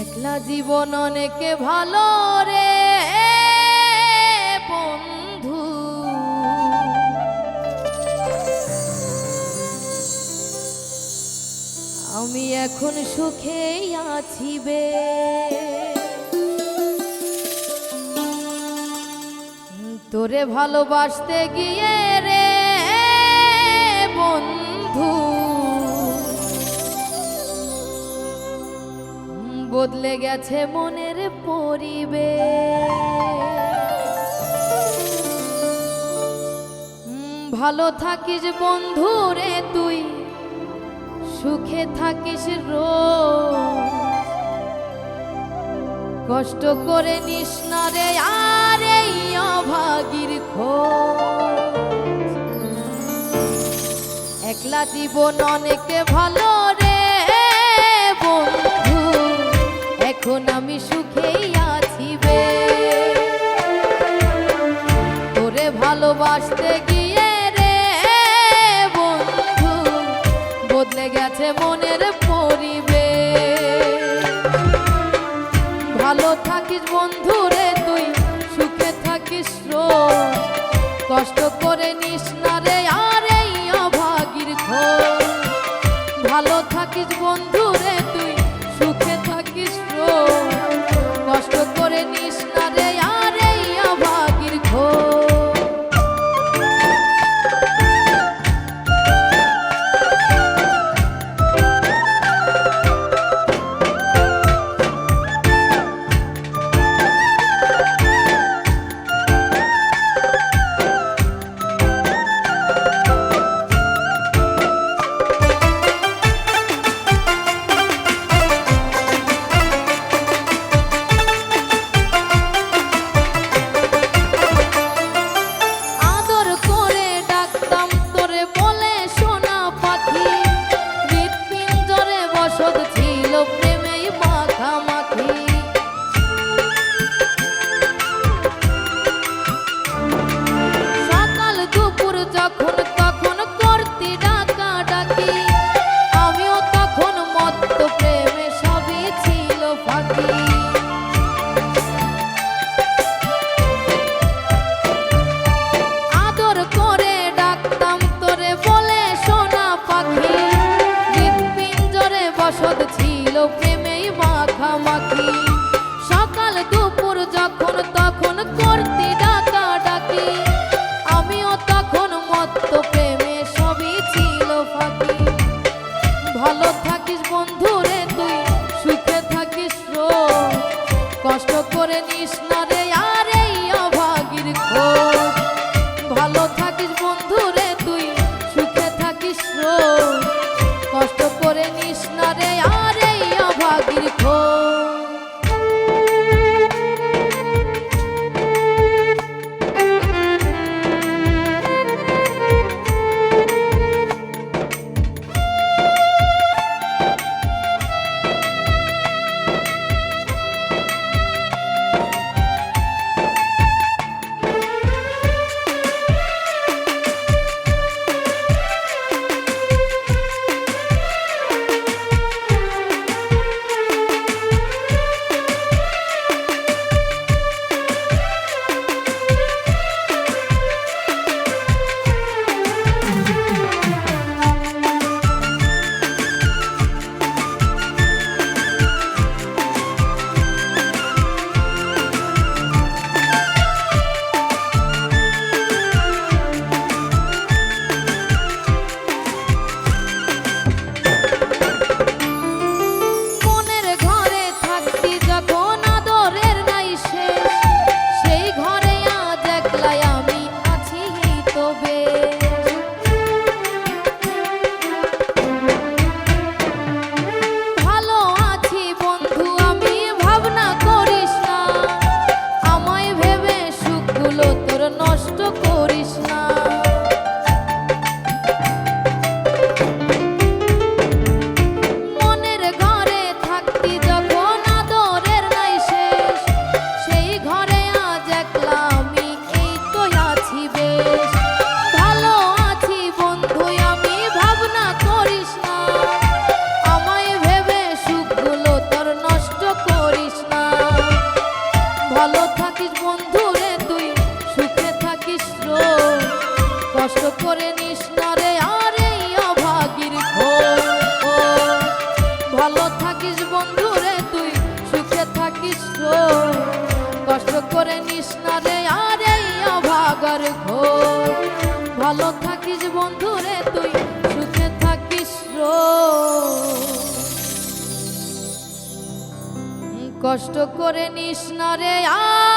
একলা জীবন অনেকে ভালো রে বন্ধু। আমি এখন সুখেই আছি বে। তোরে ভালোবাসতে গিয়ে বদলে গেছে মনের পরিবেশ। ভালো থাকিস বন্ধু রে তুই, সুখে থাকিস রো কষ্ট করে নিস না রে আর এই অভাগীর খোঁজ। একলা জীবন অনেকে ভালো রে ভাসতে গিয়ে রে বন্ধু, বদলে গেছে মনের পরিবে ভালো থাকিস বন্ধু রে তুই, সুখে থাকিস রোজ। কষ্ট Morenis, no. ভালো থাকিস বন্ধুরে তুই সুখে থাকিস কষ্ট করে নিস কষ্ট করে নিস না রে আর